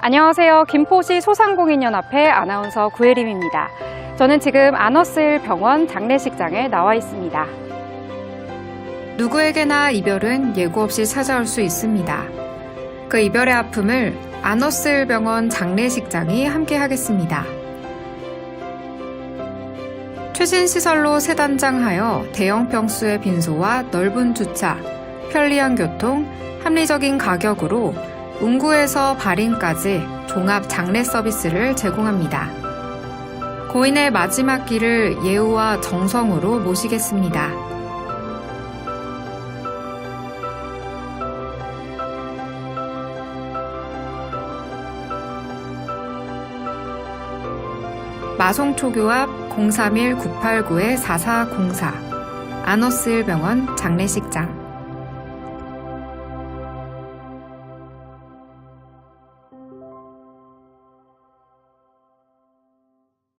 안녕하세요. 김포시 소상공인연합회 아나운서 구혜림입니다. 저는 지금 아너스힐 병원 장례식장에 나와 있습니다. 누구에게나 이별은 예고 없이 찾아올 수 있습니다. 그 이별의 아픔을 아너스힐 병원 장례식장이 함께 하겠습니다. 최신 시설로 새 단장하여 대형 평수의 빈소와 넓은 주차, 편리한 교통, 합리적인 가격으로 운구에서 발인까지 종합 장례 서비스를 제공합니다. 고인의 마지막 길을 예우와 정성으로 모시겠습니다. 마송초교 앞 031-989-4404 아너스힐 병원 장례식장